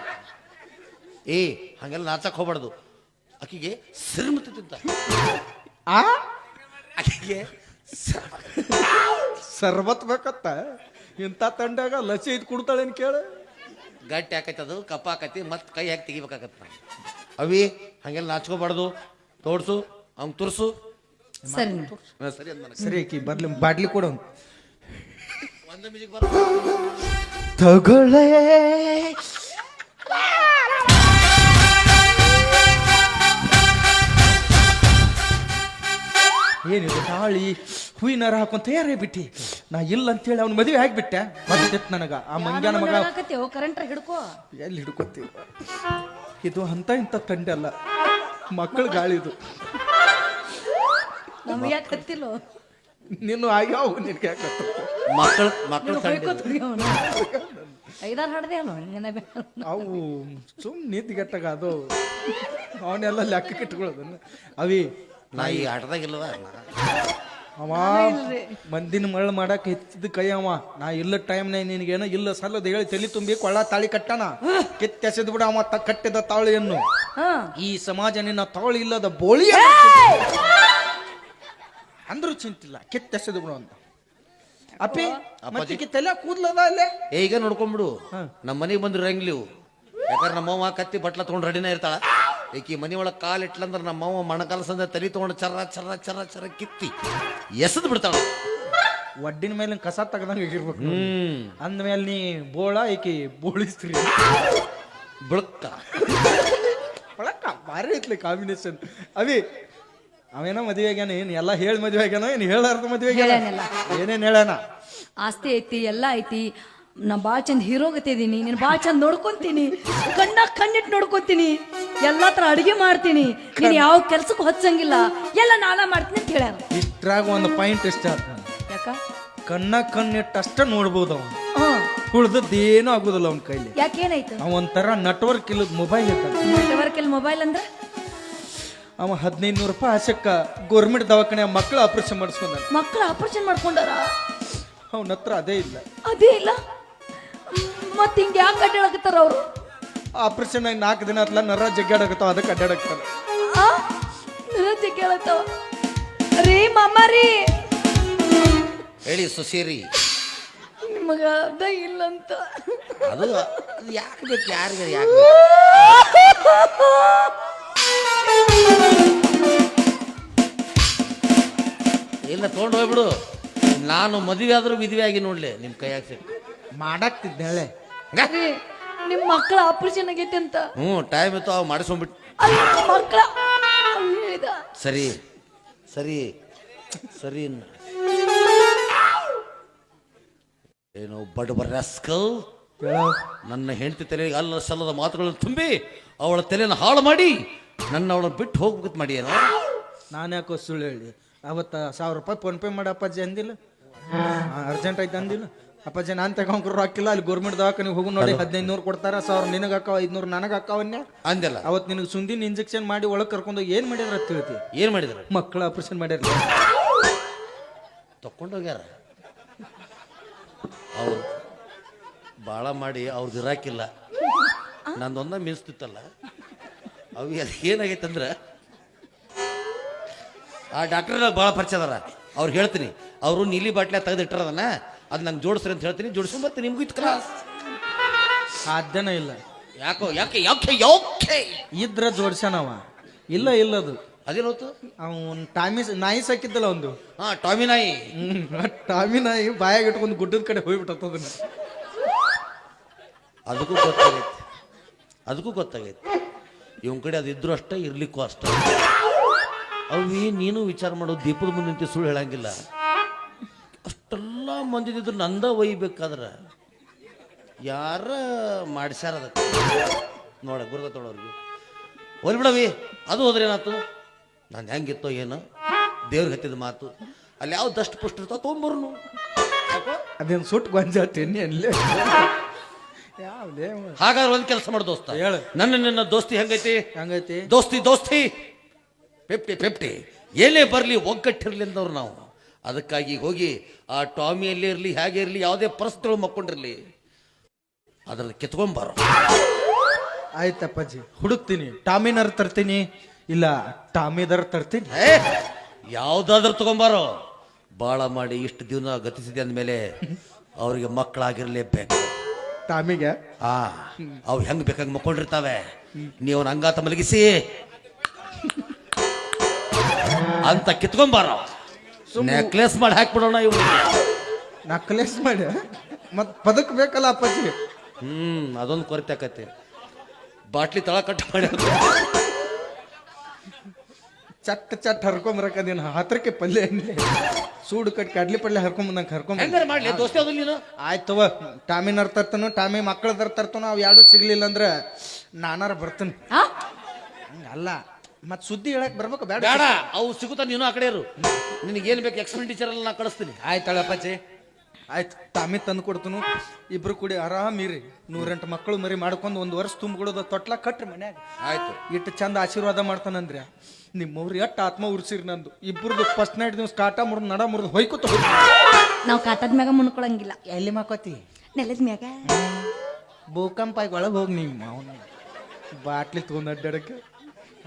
S2: ಏ ಹಂಗೆಲ್ಲ ನಾಚಕ್ ಹೋಗ್ಬಾರ್ದು. ಅಕ್ಕಿಗೆ ಸಿರ್ಮತಿ ತಿಂತ.
S4: ಆ?
S2: ಅಕ್ಕಿಗೆ
S4: ಸರ್ಬತ್ ಬೇಕತ್ತ. ಇಂಥ ತಂಡಾಗ ಲಸಿ ಇದು ಕುಡ್ತಾಳೇನ್ ಕೇಳ.
S2: ಗಟ್ಟಿ ಆಕೈತೆ ಅದು ಕಪ್ಪ ಆಕೈತಿ ಮತ್ತೆ ಕೈ ಹಾಕಿ ತೆಗಿಬೇಕಾಗತ್ತ ಅವಿ ಹಂಗೆಲ್ಲ ನಾಚ್ಕೋಬಾರ್ದು. ತೋಡ್ಸು ಅವ್ನು ತುರ್ಸು.
S3: ಸರಿ.
S2: ಹಾ, ಸರಿ ಅಂದ್ ನನಗೆ
S4: ಸರಿ ಆಕಿ ಬರ್ಲಿ ಬಾಟ್ಲಿ ಕೊಡು.
S2: ಒಂದು ಮ್ಯೂಸಿಕ್ ಬರ
S4: ತಗೊಳ್ಳೆ. ಏನಿದು ತಾಳಿ ಹೂವಿನಾರ ಹಾಕೊಂತ ತಯಾರೇ ಬಿಟ್ಟಿ ನಾ ಇಲ್ಲ ಅಂತೇಳಿ ಅವ್ನ ಮದುವೆ ಆಗಿಬಿಟ್ಟೆ. ಇತ್ತು ನನಗ? ಆ ಮಂಗ್ಯಾನ ಮಗ
S3: ಕರೆಂಟ್ ಹಿಡ್ಕೋ.
S4: ಎಲ್ಲಿ ಹಿಡ್ಕೊತೀವಿ? ಇದು ಅಂತ ಇಂಥ ತಂಡೆ ಅಲ್ಲ. ಮಕ್ಕಳ ಗಾಳಿ ಇದು.
S3: ನಮ್ಗೆ ಯಾಕೆ ಹತ್ತಿಲ್ಲ
S4: ನಿನ್ನ ಆಗ್ಯಾವ ನಿನ್ಗೆ ಯಾಕೆ
S2: ಮಕ್ಕಳ ಮಕ್ಕಳು ಕಂಡು
S3: ಐದಾರು ಹಾಡ್ದೆ ಅಲ್ಲ ನಿನ್ನ
S4: ಅವು ಸುಮ್ ನೀತಿಗೆಟ್ಟಾಗ ಅದು. ಅವನ್ನೆಲ್ಲ ಲೆಕ್ಕ ಇಟ್ಕೊಳ್ಳೋದನ್ನ. ಅವಿ
S2: ನಾ ಈ ಆಟದಾಗಿಲ್ವ
S4: ಅವ ಮಂದಿನ ಮಳ್ಳ ಮಾಡಕ್ ಹೆಚ್ಚಿದ ಕೈ ಅವ. ನಾ ಇಲ್ಲ ಟೈಮ್ನಾಗ ನಿನಗೇನೋ ಇಲ್ಲ ಸಲ್ಲದ ಹೇಳಿ ತಲೆ ತುಂಬಿ ಕೊಳ್ಳ ತಾಳಿ ಕಟ್ಟಣ ಕಿತ್ತೆಸೆದ್ ಬಿಡ ಅವ ತ ಕಟ್ಟಿದ ತಾಳಿಯನ್ನು.
S3: ಹಾ.
S4: ಈ ಸಮಾಜ ನಿನ್ನ ತಾಳಿ ಇಲ್ಲದ ಬೋಳಿ ಅಂದ್ರೂ ಚಿಂತಿಲ್ಲ ಕಿತ್ತೆಸೆದು ಬಿಡು ಅಂತ. ಅಪ್ಪಿ ಮತ್ತೆ ತಲೆ ಕೂದ್ಲದ ಅಲ್ಲೇ?
S2: ಏ ಈಗ ನೋಡ್ಕೊಂಬಿಡು ನಮ್ಮ ಮನೆಗೆ ಬಂದ್ರೆ ರಂಗ್ಲಿವು ಯಾಕಂದ್ರೆ ನಮ್ಮವ್ವ ಕತ್ತಿ ಬಟ್ಲ ತಗೊಂಡ್ ರೆಡಿನ ಇರ್ತಾಳ. ಈಕಿ ಮನೆ ಒಳಗೆ ಕಾಲು ಇಟ್ಲಂದ್ರೆ ನಮ್ಮವ್ವ ಮಣಕಾಲಸಂದ ತಲೆ ತೊಗೊಂಡು ಚರ್ರ ಚರ ಚರ ಚರ ಕಿತ್ತಿ ಎಸದ್ ಬಿಡ್ತಾಳ.
S4: ಒಡ್ಡಿನ ಮೇಲೆ ಕಸ ತೆಗ್ದಂಗೆ ಇರ್ಬೇಕು
S2: ಹ್ಮ್.
S4: ಅಂದ್ಮೇಲೆ ನೀ ಬೋಳ ಈಕಿ ಬೋಳಿಸ್ತ್ರಿ.
S2: ಬಿಳಕ್ಕ
S4: ಬಳಕ್ಕ ಭಾರಿ ಐತ್ಲಿ ಕಾಂಬಿನೇಷನ್ ಅವಿ ಅವೇನೋ ಮದುವೆ ಆಗ್ಯಾನ ಏನು? ಎಲ್ಲ ಹೇಳಿ ಮದುವೆ ಆಗ್ಯಾನ ಏನ್? ಹೇಳಾರ್ದ ಮದುವೆ ಆಗ್ಯಾನ?
S3: ಏನೇನು
S4: ಏನೇನ್ ಹೇಳ್ಯಾನ?
S3: ಆಸ್ತಿ ಐತಿ ಎಲ್ಲ ಐತಿ. ನಾ ಭಾಳ ಚಂದ ಹೀರೋಗತ್ತಿದ್ದೀನಿ ಗತಿದೀನಿ ನೀನು ಭಾಳ ಚಂದ ನೋಡ್ಕೊಂತೀನಿ. ಕಣ್ಣ ಕಣ್ಣಿಟ್ಟು ನೋಡ್ಕೊತೀನಿ. ಎಲ್ಲ ಥರ ಅಡುಗೆ ಮಾಡ್ತೀನಿ. ನೀನು ಯಾವ ಕೆಲ್ಸಕ್ಕೂ ಹಚ್ಚಂಗಿಲ್ಲ. ಎಲ್ಲ ನಾನ ಮಾಡ್ತೀನಿ ಅಂತ ಹೇಳ್ಯಾರ.
S4: ಇಷ್ಟ್ರಾಗ ಒಂದು ಪಾಯಿಂಟ್ ಇಷ್ಟ
S3: ಯಾಕ?
S4: ಕಣ್ಣ ಕಣ್ಣಿಟ್ಟು ಅಷ್ಟ ನೋಡ್ಬೋದು ಅವನು.
S3: ಹಾಂ.
S4: ಉಳ್ದದ್ದು ಏನೂ ಆಗುದಿಲ್ಲ ಅವನ ಕೈಲಿ.
S3: ಯಾಕೇನಾಯ್ತು?
S4: ಅವ ಒಂಥರ ನೆಟ್ವರ್ಕ್ ಇಲ್ಲದ ಮೊಬೈಲ್ ಇರ್ತಾನೆ.
S3: ನೆಟ್ವರ್ಕ್ ಇಲ್ಲಿ ಮೊಬೈಲ್ ಅಂದ್ರೆ?
S4: ಅವ ಹದಿನೈದು ನೂರು ರೂಪಾಯಿ ಆಶಕ್ಕ ಗೌರ್ಮೆಂಟ್ ದವಾಖಾನೆ ಮಕ್ಕಳು ಆಪರೇಷನ್ ಮಾಡಿಸ್ಕೊಂಡ
S3: ಮಕ್ಕಳು ಆಪರೇಷನ್ ಮಾಡ್ಕೊಂಡಾರ?
S4: ಅವನ ಹತ್ರ ಅದೇ ಇಲ್ಲ.
S3: ಅದೇ ಇಲ್ಲ? ಮತ್ತೆ ಹಿಂಗೆ ಯಾಕೆ ಅಡ್ಡಾಡಕತ್ತಾರ ಅವರು?
S4: ಆಪರೇಷನ್ ಆಗಿ ನಾಲ್ಕು ದಿನ ಆತ್ಲ ನರ ಜಗ್ಗಾಡಕತ್ತಾವ ಅದಕ್ಕೆ ಅಡ್ಡಾಡಕ್ತಾನ
S3: ರಜೆ ಕೇಳತ್ತವ ರೀ ಮಾಮ ರೀ.
S2: ಹೇಳಿ ಸುಶೀರಿ
S3: ನಿಮಗ ಅದ ಇಲ್ಲಂತ.
S2: ಅದು ಅದು ಯಾಕೆ ಬೇಕು ಯಾರಿಗೆ ಯಾಕೆ ಬೇಕು? ಇಲ್ಲ ತೊಗೊಂಡು ಹೋಗ್ಬಿಡು. ನಾನು ಮದುವೆ ಆದ್ರೂ ವಿಧವಿಯಾಗಿ ಆಗಿ ನೋಡ್ಲಿ ನಿಮ್ಮ ಕೈಯಾಗ ಮಾಡಾಕ್ತಿದ್ದೆ
S4: ಮಾಡಾಕ್ತಿದ್ದೇಳೆ
S3: ನಿಮ್ಮ ಮಕ್ಕಳ ಆಪರೇಷನ್ ಆಗೈತೆ ಅಂತ.
S2: ಹ್ಞೂ ಟೈಮ್ ಇತ್ತು ಅವು ಮಾಡಿಸ್ಕೊಂಡ್ಬಿಟ್ಟು
S3: ಅಲ್ಲಿ ಮಕ್ಕಳ ಹೇಳಿದ.
S2: ಸರಿ ಸರಿ ಸರಿ ಏನೋ ಏನು ಬಡಬರ ರಸ್ಕಲ್ ನನ್ನ ಹೆಂಡತಿ ತಲೆಗೆ ಅಲ್ಲ ಸಲ್ಲದ ಮಾತುಗಳನ್ನು ತುಂಬಿ ಅವಳ ತಲೆಯನ್ನು ಹಾಳು ಮಾಡಿ ನನ್ನ ಅವಳನ್ನು ಬಿಟ್ಟು ಹೋಗ್ಬೇಕಂತ ಮಾಡಿ ಏನೋ
S4: ನಾನು ಯಾಕೋ ಸುಳ್ಳು ಹೇಳಿ? ಅವತ್ತ ಸಾವಿರ ರೂಪಾಯಿ ಫೋನ್ಪೇ ಮಾಡಿ ಅಪ್ಪಾಜಿ ಅಂದಿಲ್ಲ? ಅರ್ಜೆಂಟ್ ಆಯ್ತು ಅಂದಿಲ್ಲ? ಅಪ್ಪಾಜಿ ನಾನು ತಗೊಂಡ್ರು ಹಾಕಿಲ್ಲ ಅಲ್ಲಿ ಗೌರ್ಮೆಂಟ್ ದವಾಖಾನಿಗೆ ಹೋಗು ನೋಡಿ ಹದಿನೈದು ನೂರು ಕೊಡ್ತಾರ ಸಾವಿರ ನಿನಗೆ ಅಕ್ಕ ಐದ್ನೂರು ನನಗೆ ಅಕ್ಕವನ್ನ
S2: ಅಂದಿಲ್ಲ
S4: ಅವತ್ತು ನಿನಗೆ ಸುಂದಿನ ಇಂಜೆಕ್ಷನ್ ಮಾಡಿ ಒಳಗೆ ಕರ್ಕೊಂಡು ಏನು ಮಾಡಿದ್ರ ಅಂತ ಹೇಳ್ತಿ
S2: ಏನು ಮಾಡಿದ್ರು?
S4: ಮಕ್ಕಳ ಆಪರೇಷನ್ ಮಾಡ್ಯಾರ.
S2: ತಕೊಂಡೋಗ್ಯಾರ ಅವ್ರು ಭಾಳ ಮಾಡಿ ಅವ್ರದ್ದು ಇರಾಕಿಲ್ಲ. ನಂದೊಂದ ಮಿನ್ಸ್ತಿತ್ತಲ್ಲ ಅವು ಅದು ಏನಾಗೈತಂದ್ರೆ ಆ ಡಾಕ್ಟರ್ ಭಾಳ ಪರಿಚಯ ಅದಾರ. ಅವ್ರು ಹೇಳ್ತೀನಿ ಅವರು ನೀಲಿ ಬಾಟ್ಲೆ ತೆಗೆದು ಇಟ್ಟರದನ್ನ ಅದು ನಂಗೆ ಜೋಡಿಸ್ರಿ ಅಂತ ಹೇಳ್ತೀನಿ. ಜೋಡಿಸ್ಕೊಂಬರ್ತೀನಿ ನಿಮ್ಗೂ ಇತ್ತು ಕ್ಲಾಸ್
S4: ಸಾಧ್ಯನೇ ಇಲ್ಲ.
S2: ಯಾಕೋ ಯಾಕೆ ಯಾಕೆ ಯಾಕೆ?
S4: ಇದ್ರ ಜೋಡ್ಸ್ಯಾನವ ಇಲ್ಲ ಇಲ್ಲದು.
S2: ಅದೇನೋತು
S4: ಅವನ್ ಟಾಮಿ ನಾಯಿ ಸಾಕಿದ್ದಲ್ಲ ಒಂದು.
S2: ಹಾಂ ಟಾಮಿ ನಾಯಿ.
S4: ಹ್ಮ್, ಆ ಟಾಮಿ ನಾಯಿ ಬಾಯಾಗ ಇಟ್ಕೊಂಡು ಗುಡ್ಡದ ಕಡೆ ಹೋಗ್ಬಿಟ್ಟದನ್ನ
S2: ಅದಕ್ಕೂ ಗೊತ್ತಾಗೈತಿ. ಅದಕ್ಕೂ ಗೊತ್ತಾಗೈತಿ. ಇವನ್ ಕಡೆ ಅದು ಇದ್ರು ಅಷ್ಟೇ ಇರ್ಲಿಕ್ಕೂ ಅಷ್ಟೇ. ಅವಿ ನೀನು ವಿಚಾರ ಮಾಡೋ ದೀಪದ ಮುಂದೆ ನಿಂತು ಸುಳ್ಳು ಹೇಳಂಗಿಲ್ಲ. ಅಷ್ಟೆಲ್ಲ ಮಂದಿದ್ರು ನಂದ ಒಯ್ಬೇಕಾದ್ರೆ. ಯಾರ ಮಾಡ್ಸ್ಯಾರ ಅದಕ್ಕೆ? ನೋಡ ಗುರುದತ್ತೋಳವ್ರಿಗೆ ಹೋಲ್ ಬಿಡವಿ ಅದು ಹೋದ್ರೆ ಏನಾಯ್ತು ನಾನು ಹೆಂಗಿತ್ತೋ ಏನು? ದೇವ್ರಿಗೆ ಹತ್ತಿದ ಮಾತು. ಅಲ್ಲಿ ಯಾವ ದಷ್ಟು ಪುಷ್ಟ ಇರ್ತಾವ ತೊಗೊಂಬರ್ನು
S4: ಅದೇನು ಸುಟ್ಟು ಗಂಜಾತೀನಿ ತಿನ್ನಿ ಯಾವ್ದೇ
S2: ಹಾಗಾದ್ರೆ ಒಂದು ಕೆಲಸ ಮಾಡು ದೋಸ್ತ.
S4: ಹೇಳು.
S2: ನನ್ನ ನಿನ್ನ ದೋಸ್ತಿ ಹೆಂಗೈತಿ?
S4: ಹಂಗೈತಿ?
S2: ದೋಸ್ತಿ ದೋಸ್ತಿ. ಪೆಪ್ಟಿ ಪೆಪ್ಟಿ ಏನೇ ಬರಲಿ ಒಗ್ಗಟ್ಟಿರ್ಲಿ ಅಂದವ್ರು ನಾವು. ಅದಕ್ಕಾಗಿ ಹೋಗಿ ಆ ಟಾಮಿಯಲ್ಲಿ ಇರಲಿ ಹೇಗೆ ಇರಲಿ ಯಾವುದೇ ಪರಿಸ್ಥಿತಿಗಳು ಮಕ್ಕೊಂಡಿರಲಿ. ಅದ್ರಲ್ಲಿ ಕಿತ್ಕೊಂಬಾರೋ
S4: ಆಯ್ತಪ್ಪಾಜಿ ಹುಡುಕ್ತೀನಿ. ಟಾಮಿನರ್ ತರ್ತೀನಿ ಇಲ್ಲ ಟಾಮಿದರ್ ತರ್ತೀನಿ.
S2: ಏ ಯಾವ್ದಾದ್ರೂ ತಗೊಂಬಾರೋ ಬಾಳ ಮಾಡಿ ಇಷ್ಟು ದಿನ ಗತಿಸಿದೆ ಅಂದಮೇಲೆ ಅವರಿಗೆ ಮಕ್ಕಳಾಗಿರ್ಲೇಬೇಕು.
S4: ಟಾಮಿಗೆ?
S2: ಆ ಅವು ಹೆಂಗ್ ಬೇಕಾಗಿ ಮಕ್ಕೊಂಡಿರ್ತಾವೆ? ನೀವು ಹಂಗಾತ ಅಂಗಾತ ಮಲಗಿಸಿ. ಅಂತ ಕಿತ್ಕೊಂಬಾರ ನೆಕ್ಲೆಸ್ ಮಾಡಿ ಹಾಕ್ಬಿಡೋಣ ಇವ್
S4: ನೆಕ್ಲೆಸ್ ಮಾಡಿ ಮತ್ ಪದಕ್ ಬೇಕಲ್ಲ ಅಪ್ಪಾಜಿ?
S2: ಹ್ಮ್ ಅದೊಂದು ಕೊರತೆ ಆಕತಿ. ಬಾಟ್ಲಿ ತಳ ಕಟ್ ಮಾಡಿ
S4: ಚಟ್ ಚಟ್ ಹರ್ಕೊಂಬರಕದೇನು ಹತ್ರಕ್ಕೆ ಪಲ್ಯ ಏನಿಲ್ಲ. ಸೂಡು ಕಟ್ ಕಡ್ಲಿ ಪಲ್ಯ ಹರ್ಕೊಂಬಂದಂಗೆ ಹರ್ಕೊಂಬ.
S2: ಹೆಂಗಾರ ಮಾಡ್ಲಿ ದೋಸ್ತಿ ಅದು ನೀನು?
S4: ಆಯ್ತವ ಟಾಮಿನರ್ ತರ್ತಾನು ಟಾಮಿ ಮಕ್ಕಳದರ್ ತರ್ತಾನು ಅವು ಎರಡು ಸಿಗ್ಲಿಲ್ಲ ಅಂದ್ರೆ ನಾನಾರ ಬರ್ತೀನಿ.
S3: ಹಂಗಲ್ಲ.
S4: ಅಲ್ಲ ಮತ್ ಸುದ್ದಿ ಹೇಳಕ್ ಬರ್ಬೇಕು ಬೇಡ.
S2: ಬೇಡ ಅವು ಸಿಗುತ್ತಾ ನೀನು ಆ ಕಡೆ ಇರು ನಿನಗೆ ಏನು ಬೇಕು ಎಕ್ಸ್ಪೆಂಡಿಚರ್ ಎಲ್ಲ ನಾ ಕಳಿಸ್ತೀನಿ.
S4: ಆಯ್ತಳಪ್ಪಾಜಿ ಆಯ್ತು ತಾಮಿ ತಂದು ಕೊಡ್ತನು. ಇಬ್ರು ಕೂಡಿ ಆರಾಮಿರಿ ಇರಿ. ನೂರೆಂಟು ಮಕ್ಕಳು ಮರಿ ಮಾಡ್ಕೊಂಡು ಒಂದು ವರ್ಷ ತುಂಬಿಡೋದು ತೊಟ್ಲ ಕಟ್ರಿ ಮನ್ಯಾಗ.
S2: ಆಯ್ತು.
S4: ಇಟ್ಟು ಚಂದ ಆಶೀರ್ವಾದ ಮಾಡ್ತಾನಂದ್ರೆ ನಿಮ್ಮವ್ರು ಎಷ್ಟು ಆತ್ಮ ಉರ್ಸಿರಿ ನಂದು. ಇಬ್ಬರದು ಫಸ್ಟ್ ನೈಟ್ ದಿವ್ಸ ಕಾಟ ಮುರಿದು ನಡ ಮುರಿದು ಹೊಯ್ಕೊತ
S3: ನಾವು ಕಾಟದ ಮ್ಯಾಗ ಮುನ್ಕೊಳಂಗಿಲ್ಲ
S4: ಎಲ್ಲಿ ಮಾಕೋತಿ
S3: ನೆಲದ ಮ್ಯಾಗ.
S4: ಭೂಕಂಪ ಆಗಿ ಒಳಗೆ ಹೋಗಿ ನೀವು ಬಾಟ್ಲಿ ತೊಗೊಂಡು ಅಡ್ಡಾಡಕ್ಕೆ.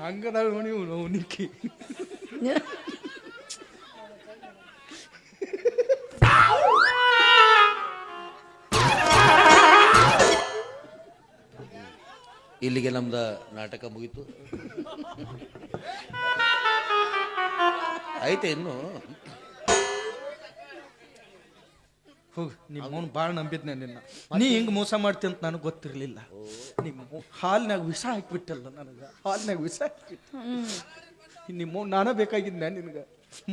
S4: ಹಂಗದಾಳ ನೋಡಿ ನೋವು ನಿಕ್ಕಿ.
S2: ಇಲ್ಲಿಗೆ ನಮ್ದು ನಾಟಕ ಮುಗೀತು. ಐತೆ ಇನ್ನು.
S4: ಹೋಗ್ ನಿಮ್ಮ ಅವ್ನು ಭಾಳ ನಂಬಿದ್ನೆ ನಿನ್ನ. ನೀ ಹಿಂಗೆ ಮೋಸ ಮಾಡ್ತಿ ಅಂತ ನನಗೆ ಗೊತ್ತಿರಲಿಲ್ಲ. ನಿಮ್ಮ ಹಾಲ್ನಾಗ ವಿಷ ಹಾಕ್ಬಿಟ್ಟಲ್ಲ ನನಗೆ. ಹಾಲ್ನಾಗ ವಿಷ ಹಾಕ್ಬಿಟ್ಟು. ನಿಮ್ಮ ನಾನೇ ಬೇಕಾಗಿದ್ನ ನಿನಗೆ.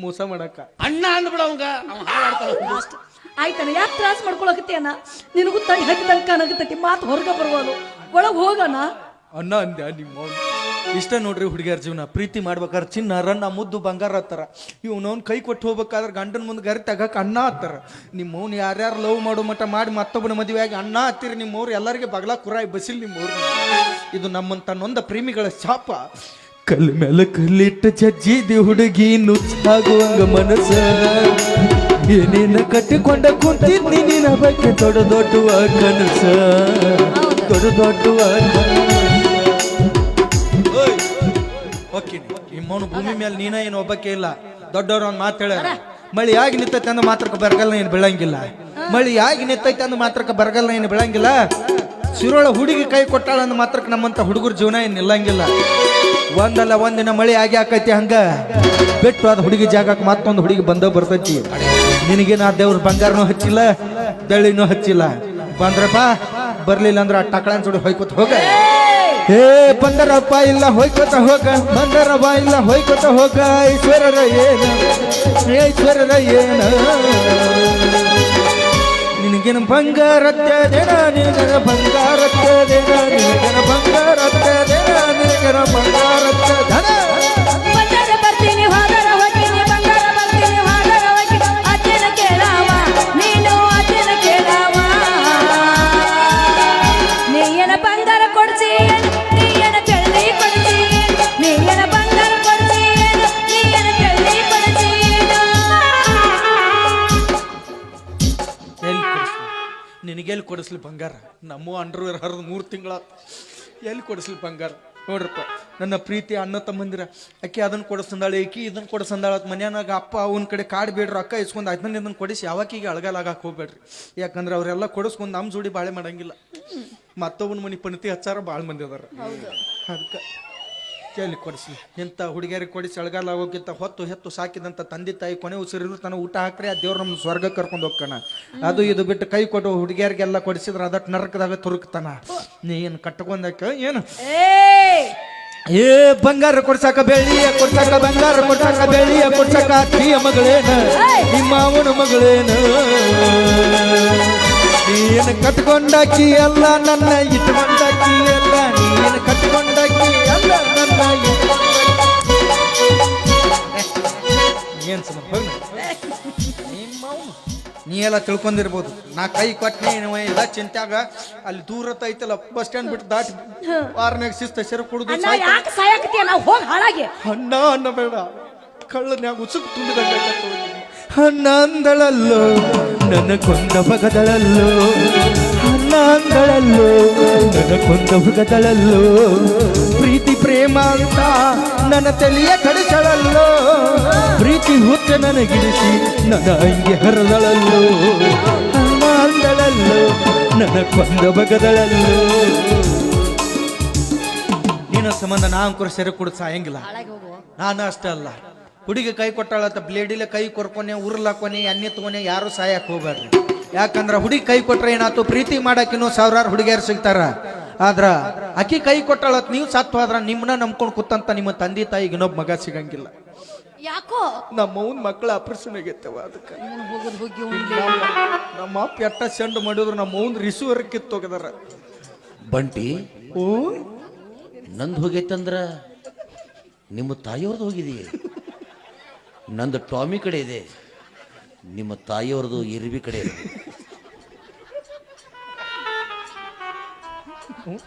S4: ಮೋಸ ಮಾಡಕ್ಕ.
S2: ಅಣ್ಣ ಅಂದ್ಬಿಡ ಅವಂಗ. ಹಾಳಾಡ್ತಾನ.
S3: ಅಷ್ಟ. ಆಯ್ತಣ್ಣ ಯಾಕೆ ತ್ರಾಸ ಮಾಡ್ಕೊಳಕತ್ತೇನ ನಿನಗೂ ತಡಿ ತಂಕ ಕಾಣಕತ್ತೈತಿ ಮಾತು ಹೊರಗೆ ಬರ್ಬೋದು ಒಳಗೆ ಹೋಗೋಣ.
S4: ಅಣ್ಣ ಅಂದ್ಯಾ ನಿಮ್ಮ ಅವ್ನು ಇಷ್ಟ ನೋಡ್ರಿ ಹುಡುಗಿಯರ ಜೀವನ ಪ್ರೀತಿ ಮಾಡ್ಬೇಕಾದ್ರೆ ಚಿನ್ನ ರನ್ನ ಮುದ್ದು ಬಂಗಾರ ಹತ್ತಾರ. ಇವ್ನವ್ನ ಕೈ ಕೊಟ್ಟು ಹೋಗ್ಬೇಕಾದ್ರೆ ಗಂಡನ ಮುಂದೆ ಗರಿ ತಗಕ್ಕೆ ಅಣ್ಣ ಹತ್ತಾರ. ನಿಮ್ಮವ್ನು ಯಾರ್ಯಾರು ಲವ್ ಮಾಡೋ ಮಟ್ಟ ಮಾಡಿ ಮತ್ತೊಬ್ಬನ ಮದುವೆಯಾಗಿ ಆಗಿ ಅಣ್ಣ ಹತ್ತಿರಿ ನಿಮ್ಮ ಅವ್ರು ಎಲ್ಲರಿಗೆ ಬಗಲ ಕುರಾಯಿ ಬಸಿಲ್ ನಿಮ್ಮ ಊರು ಇದು ನಮ್ಮಂತ ನೊಂದ ಪ್ರೇಮಿಗಳ ಶಾಪ. ಕಲ್ ಮೇಲೆ ಕಲ್ಲಿಟ್ಟ ಜಜ್ಜಿದಿ ಹುಡುಗಿ ನುಚ್ಚಾಗುವಂಗ ಮನಸ್ಸ. ಏನೇನ ಕಟ್ಟಿಕೊಂಡ ಕುಂತಿದ್ದೀನಿ ನಿನ್ನ ಬಗ್ಗೆ ದೊಡ್ಡ ದೊಡ್ಡ ಕನಸ. ದೊಡ್ಡ ದೊಡ್ಡ ಓಕೆ ನಿಮ್ಮವನು ಭೂಮಿ ಮೇಲೆ ನೀನ ಏನು ಒಬ್ಬಕ್ಕೆ ಇಲ್ಲ. ದೊಡ್ಡವ್ರ ಒಂದು ಮಾತು ಹೇಳ ಮಳಿ ಆಗಿ ನಿಂತೈತೆ ಅಂದ ಮಾತ್ರಕ್ಕೆ ಬರಗಲ್ಲ ಏನು ಬೆಳಂಗಿಲ್ಲ. ಮಳಿ ಆಗಿ ನಿಂತೈತೆ ಅಂದ ಮಾತ್ರಕ್ಕೆ ಬರಗಲ್ಲ ಏನು ಬೆಳಂಗಿಲ್ಲ. ಸಿರೋಳ ಹುಡುಗಿ ಕೈ ಕೊಟ್ಟಾಳ ಅಂದ ಮಾತ್ರಕ್ಕೆ ನಮ್ಮಂತ ಹುಡುಗರ ಜೀವನ ಏನು ನಿಲ್ಲಂಗಿಲ್ಲ. ಒಂದಲ್ಲ ಒಂದಿನ ಮಳಿ ಆಗಿ ಆಕೈತಿ ಹಂಗ. ಬಿಟ್ಟು ಅದು ಹುಡುಗಿ ಜಾಗಕ್ಕೆ ಮತ್ತೊಂದು ಹುಡುಗಿ ಬಂದ ಬರ್ತೈತಿ. ನಿನಗೇನು ಆ ದೇವ್ರ ಬಂಗಾರನೂ ಹಚ್ಚಿಲ್ಲ ಬೆಳ್ಳಿನೂ ಹಚ್ಚಿಲ್ಲ. ಬಂದ್ರಪ್ಪ, ಬರ್ಲಿಲ್ಲ ಅಂದ್ರೆ ಆ ಟಕಳನ್ ಜೋಡಿ ಹೊಯ್ಕೊತ ಹೋಗ. ಏ, ಬಂದರಪ್ಪ, ಇಲ್ಲ ಹೋಯ್ಕೊತ ಹೋಗ. ಬಂದರಪ್ಪ, ಇಲ್ಲ ಹೋಯ್ಕೊತ ಹೋಗ. ಈಶ್ವರರ ಏನ? ಈಶ್ವರರ ಏನ? ನಿನಗೇನ ಬಂಗಾರತ್ತದೇನ ಬಂಗಾರತ್ಯ ಬಂಗಾರತ್ತದೇನ ಕೊಡಿಸ್ಲಿ ಬಂಗಾರ. ನಮ್ಮ ಅಂಡರ್ವೇರ್ ಹರಿದು ಮೂರು ತಿಂಗಳ ಎಲ್ಲಿ ಕೊಡಿಸ್ಲಿ ಬಂಗಾರ? ನೋಡ್ರಪ್ಪ ನನ್ನ ಪ್ರೀತಿ ಅಣ್ಣ ತಮ್ಮಂದಿರ. ಅಕ್ಕಿ ಅದನ್ನ ಕೊಡಿಸಂದಾಳೆ ಈಕಿ ಇದನ್ನ ಕೊಡಿಸಂದಾಳ ಮನ್ಯಾನಾಗ ಅಪ್ಪ ಅವನ ಕಡೆ ಕಾಡು ಬೇಡ್ರಿ ಅಕ್ಕ ಇಸ್ಕೊಂಡು ಅದನ್ನ ಇದನ್ನ ಕೊಡಿಸಿ ಯಾವಾಕೀಗ ಅಳಗಾಲಾಗಕ್ಕೆ ಹೋಗ್ಬೇಡ್ರಿ. ಯಾಕಂದ್ರೆ ಅವರೆಲ್ಲ ಕೊಡಿಸ್ಕೊಂಡು ನಮ್ಮ ಜೋಡಿ ಬಾಳೆ ಮಾಡಂಗಿಲ್ಲ. ಮತ್ತೊಬ್ಬನ ಮನೆ ಪಣತಿ ಹಚ್ಚಾರ ಭಾಳ ಮಂದಿ ಅದಾರ. ಅದಕ್ಕೆ ಕೇಳಿ ಕೊಡಿಸಿ ಇಂಥ ಹುಡುಗಿಯರಿಗೆ ಕೊಡಿಸಿ ಅಳಗಾಲ ಆಗೋಕ್ಕಿಂತ ಹೊತ್ತು ಹೆತ್ತು ಸಾಕಿದಂಥ ತಂದೆ ತಾಯಿ ಕೊನೆ ಉಸಿರಿರು ತನ್ನ ಊಟ ಹಾಕ್ರಿ ಆ ದೇವ್ರು ನಮ್ಮ ಸ್ವರ್ಗ ಕರ್ಕೊಂಡು ಹೋಗ್ಕಣ ಅದು ಇದು ಬಿಟ್ಟು ಕೈ ಕೊಟ್ಟು ಹುಡುಗಿಯರಿಗೆಲ್ಲ ಕೊಡಿಸಿದ್ರೆ ಅದಕ್ಕೆ ನರಕದಾಗ ತುರುಕ್ತಾನ. ನೀ ಏನು ಕಟ್ಕೊಂಡಾಕ? ಏನು? ಏ ಬಂಗಾರ ಕೊಡ್ಸಾಕ ಬೆಳ್ಳಿಯ ಕೊಡ್ಸಾಕ ಬಂಗಾರ ಕೊಡ್ಸಾಕ ಬೆಳ್ಳಿಯ ಕೊಡ್ಸಾಕ ಅಕ್ಕಿಯ ಮಗಳೇನ? ನಿಮ್ಮ ಅವನ ಮಗಳೇನ? ನೀನು ಕಟ್ಕೊಂಡಾಕಿ ಅಲ್ಲ ನನ್ನ ಇಟ್ಕೊಂಡಾಕಿ ಅಲ್ಲ ನೀನು ಕಟ್ಕೊಂಡಾಕಿ ಅಲ್ಲ ಏನ್. ನಿಮ್ಮ. ನೀ ಎಲ್ಲ ತಿಳ್ಕೊಂಡಿರ್ಬೋದು. ನಾ ಕೈ ಕೊಟ್ಟನೆ ಎಲ್ಲ ಚಿಂತ್ಯಾಗ ಅಲ್ಲಿ ದೂರ ಐತಲ್ಲ ಬಸ್ ಸ್ಟ್ಯಾಂಡ್ ಬಿಟ್ಟು ದಾಟಿ ವಾರನಾಗ ಶಿಸ್ತ ಸೆರೆ ಕುಡಿದು
S3: ಅಣ್ಣ ಯಾಕೆ ಸಾಯಕತ್ತೀಯ? ನಾವು ಹೋಗಿ ಹಾಳಾಗಿ.
S4: ಅಣ್ಣ ಅನ್ನ ಬೇಡ. ಕಳ್ಳನ್ಯಾಗ ಉಸುಕು ತುಂಬಿದಂಗ ಅಣ್ಣ ಅಂದಳಲ್ಲೋ ನನ್ನ ಕೊಂದ ಭಗದಳಲ್ಲೋ ಅಂದಳಲ್ಲೋ ನನ್ನ ಕೊಂದ ಭಗದಳಲ್ಲೋ ಪ್ರೀತಿ ಪ್ರೇಮ ಅಂತ ನನ್ನ ತಲೆಯ ಕಡಿಸಳಲ್ಲೋ ಪ್ರೀತಿ ಹುಚ್ಚ ನನಗಿಡಿಸಿ ನನ್ನ ಹಂಗೆ ಹರದಳಲ್ಲೋ ಅಂದಳಲ್ಲೋ ನನ್ನ ಕೊಂದ ಬಗದಳಲ್ಲೋ ನಿನ್ನ ಸಂಬಂಧ ನಾ ಅಂಕುರ ಸೆರೆ ಕುಡಿದು ಸಾಯಂಗಿಲ್ಲ. ನಾನು ಅಷ್ಟೇ ಅಲ್ಲ. ಹುಡುಗಿ ಕೈ ಕೊಟ್ಟಾಳತ್ತ ಬ್ಲೇಡಿಲೆ ಕೈ ಕೊರ್ಕೊನೆ, ಉರ್ಲಾಕೊನೆ, ಎಣ್ಣೆ ತಗೊನೆ, ಯಾರು ಸಾಯಕ್ಕೆ ಹೋಗ್ಬೇಡ್ರಿ ಯಾಕಂದ್ರ ಹುಡುಗಿ ಕೈ ಕೊಟ್ರೆ ಏನಾಯ್ತು? ಪ್ರೀತಿ ಮಾಡಕ್ಕಿನ್ನೂ ಸಾವಿರಾರು ಹುಡುಗಿಯರು ಸಿಗ್ತಾರ. ಆದ್ರ ಅಕ್ಕಿ ಕೈ ಕೊಟ್ಟಳ ನೀವು ಸತ್ತು ಆದ್ರ ನಿಮ್ಮನ್ನ ನಂಬ್ಕೊಂಡು ಕೂತಂತ ನಿಮ್ಮ ತಂದೆ ತಾಯಿಗೆ ಇನ್ನೊಬ್ಬ ಮಗ ಸಿಗಂಗಿಲ್ಲ.
S3: ಯಾಕೋ?
S4: ನಮ್ಮ ಅವನ್ ಮಕ್ಕಳ ಆಪರೇಷನ್ ಆಗೈತವ ಅದಕ್ಕೆ. ನಮ್ಮ ಅಪ್ಪ ಎಟ್ಟ ಸೆಂಡ್ ಮಾಡಿದ್ರು ನಮ್ಮ ಅವನ್ ರಿಸೀವರ್ ಕಿತ್ತೋಗದಾರ
S2: ಬಂಟಿ
S4: ಓ
S2: ನಂದು ಹೋಗೈತಂದ್ರ ನಿಮ್ಮ ತಾಯಿಯವ್ರದ್ದು ಹೋಗಿದೆಯೇ ನಂದು ಟಾಮಿ ಕಡೆ ಇದೆ ನಿಮ್ಮ ತಾಯಿಯವ್ರದ್ದು ಇರ್ವಿ ಕಡೆ ಇದೆ.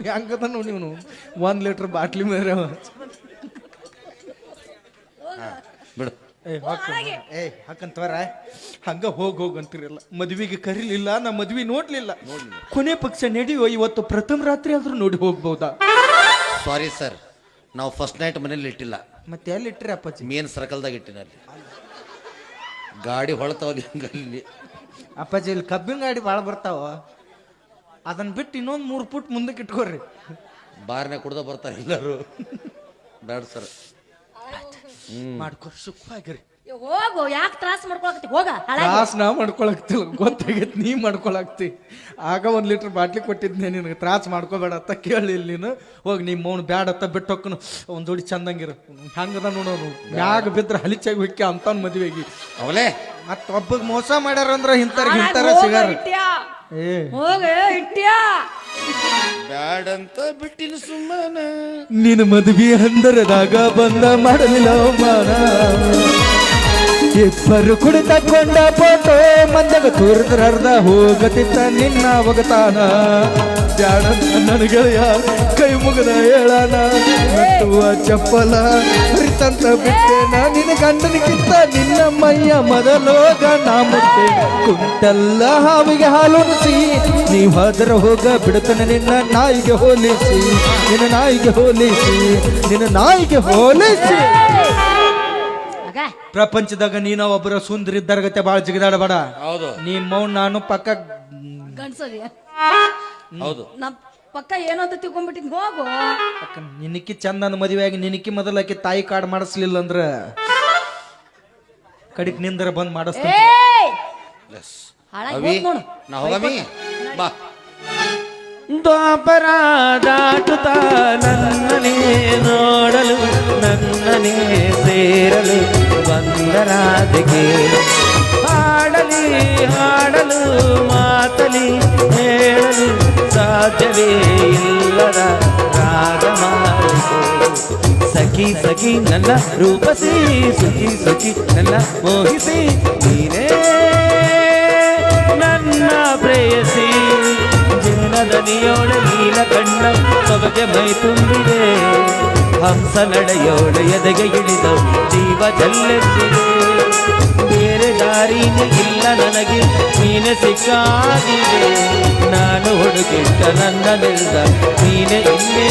S4: ಹೆಂಗದ ನೋಡಿ ನೀವು ಒಂದು ಲೀಟರ್ ಬಾಟ್ಲಿ ಮೇಲೆ
S2: ಬಿಡು.
S4: ಏ ಹಾಕ. ಏ ಹಾಕಂತವರ ಹಂಗ ಹೋಗಿ ಹೋಗಿ ಅಂತಿರಲ್ಲ. ಮದ್ವಿಗೆ ಕರೀಲಿಲ್ಲ ನಾ ಮದ್ವಿ ನೋಡ್ಲಿಲ್ಲ. ಕೊನೆ ಪಕ್ಷ ನಡೆಯೋ ಇವತ್ತು ಪ್ರಥಮ ರಾತ್ರಿ ಆದ್ರೂ ನೋಡಿ ಹೋಗ್ಬೋದಾ?
S2: ಸಾರಿ ಸರ್ ನಾವು ಫಸ್ಟ್ ನೈಟ್ ಮನೇಲಿ ಇಟ್ಟಿಲ್ಲ.
S4: ಮತ್ತೆ ಎಲ್ಲಿ ಇಟ್ರಿ ಅಪ್ಪಾಜಿ?
S2: ಮೇನ್ ಸರ್ಕಲ್ದಾಗ ಇಟ್ಟಿನ ಅಲ್ಲಿ. ಗಾಡಿ ಹೊಳತಾವಲ್ಲಿ ಹಂಗಲ್ಲಿ.
S4: ಅಪ್ಪಾಜಿ ಇಲ್ಲಿ ಕಬ್ಬಿನ ಗಾಡಿ ಭಾಳ ಬರ್ತಾವ. ಅದನ್ನ ಬಿಟ್ಟು ಇನ್ನೊಂದು ಮೂರು ಫುಟ್ ಮುಂದಕ್ಕೆ ಇಟ್ಕೋರಿ.
S5: ಬಾರ್ನೆ ಕುಡ್ದ ಬರ್ತಾರೆ ಎಲ್ಲರೂ. ಬೇಡ ಸರ್.
S6: ಮಾಡ್ಕೊ ಸುಖವಾಗಿರಿ.
S3: ಹೋಗು ಯಾಕೆ ತ್ರಾಸ ಮಾಡ್ಕೊಳಕತ್ತಿ? ಹೋಗ
S6: ತ್ರಾಸ ನಾ ಮಾಡ್ಕೊಳಕ್ತಿಲ್ಲ ಗೊತ್ತಾಗೈತಿ ನೀ ಮಾಡ್ಕೊಳಕ್ತಿ ಆಗ ಒಂದು ಲೀಟ್ರ್ ಬಾಟ್ಲಿ ಕೊಟ್ಟಿದ್ನೆ ನಿನಗೆ ತ್ರಾಸ್ ಮಾಡ್ಕೋಬೇಡ ಅಂತ ಕೇಳಲಿಲ್ಲ ನೀನು. ಹೋಗಿ ನಿಮ್ಮ ಮೌನ್ ಬ್ಯಾಡ ಅಂತ ಬಿಟ್ಟೋಕ್ಕನು ಒಂದು ಜೋಡಿ ಚಂದಂಗಿರ. ಹಂಗದ ನೋಡೋನು ಮ್ಯಾಗ ಬಿದ್ರೆ ಹಲಿಚಾಗಿ ಹೊಕ್ಕಿ ಅಂತ ಮದುವೆಗೆ.
S5: ಅವಲೇ.
S6: ಮತ್ತೆ ಒಬ್ಬಗ್ ಮೋಸ ಮಾಡ್ಯಾರ ಅಂದ್ರೆ ಹಿಂತಾರ
S3: ಹಿಂತಾರ
S6: ಸಿಗಾರ
S3: ಹೋಗ ಇಟ್ಟ್ಯಾ
S5: ಬ್ಯಾಡಂತ ಬಿಟ್ಟಿನ ಸುಮ್ಮನ.
S4: ನಿನ್ನ ಮದುವೆ ಅಂದರದಾಗ ಬಂದ ಮಾಡಲಿಲ್ಲ ಅವಮಾನ. ಇಬ್ಬರು ಕುಡಿತ ಕೊಂಡ ಫೋಟೋ, ಮಂದಗ ತೋರಿದ್ರ ಅರ್ಧ ಹೋಗತಿತ್ತ ನಿನ್ನ ಒಗತಾನ ಜಾಣ ನನ್ನ ಗೆಳೆಯ ಕೈ ಮುಗದ ಹೇಳಾನ ಕಟ್ಟುವ ಚಪ್ಪಲ ಹರಿತಂತ ಬಿಟ್ಟೇನ. ನಿನ್ನ ಗಂಡನಿಗಿಂತ ನಿನ್ನ ಮೈಯ ಮೊದಲೋಗ ನಾ ಮುಟ್ಟೆ. ಕುಂಟಲ್ಲ ಹಾವಿಗೆ ಹಾಲು ನೀವು ಅದರ ಹೋಗ ಬಿಡುತ್ತಾನೆ ನಿನ್ನ ನಾಯಿಗೆ ಹೋಲಿಸಿ. ನಿನ್ನ ನಾಯಿಗೆ ಹೋಲಿಸಿ, ನಿನ್ನ ನಾಯಿಗೆ ಹೋಲಿಸಿ.
S6: ಪ್ರಪಂಚದಾಗ ನೀನ ಒಬ್ಬರ ಸುಂದರ ಇದ್ದಾರಗತ್ತೆ ಬಾಳ ಜಿಗಿದಾಡಬೇಡ.
S5: ಹೌದು.
S6: ನೀ ಮೌನ್ ನಾನು ಪಕ್ಕ
S5: ಹೌದು.
S3: ನಾ ಪಕ್ಕ ಏನೋ ಅಂತ ತಿಳ್ಕೊಂಡ್ಬಿಟ್ಟಿದ್ ಹೋಗು.
S6: ಪಕ್ಕ ನಿನಕಿ ಚಂದನ ಮದುವೆಯಾಗಿ ನಿನಕಿ ಮೊದಲ ಆಕಿ ತಾಯಿ ಕಾರ್ಡ್ ಮಾಡಿಸ್ಲಿಲ್ಲ ಅಂದ್ರ ಕಡಿಕ್ ನಿಂದರ ಬಂದ್ ಮಾಡಿಸ್ತ
S3: ಏಯ್!
S5: ಎಸ್
S3: ಹಾಳಾಗಿ
S5: ಅವಿ
S3: ಹೋಗ್ ನೋಡು.
S5: ನಾ ಹೋಗಮಿ? ಬಾ.
S2: దోపరాదాటుతా నన్ననే నోడలు నన్ననే తీరలు వందరాదికి ఆడలి ఆడలు మాతలి మేడలు సాధ్యవే ఇల్లరా సఖి సఖి నల్ల రూపసి సఖి సఖి నల్ల మోహిసి నేనే నన్న ప్రేయసి. ನನ್ನ ಪ್ರೇಯಸಿ ಜನದನಿಯೋಳ ನೀಲ ಕಣ್ಣ ಸೊಬಗೆ ಮೈ ತುಂಬಿದೆ ಹಂಸ ನಡೆಯೋಳ ಎದೆಗೆ ಇಳಿದ ಜೀವ ಜಲ್ಲೆತ್ತಿದೆ ಬೇರೆ ದಾರಿನೇ ಇಲ್ಲ ನನಗೆ ನೀನೆ ಸಿಕ್ಕಾಗಿದೆ ನಾನು ಹುಡುಕಿಟ್ಟ ನನ್ನ ನಿಲ್ದ ನೀನೆ ಇನ್ನೇ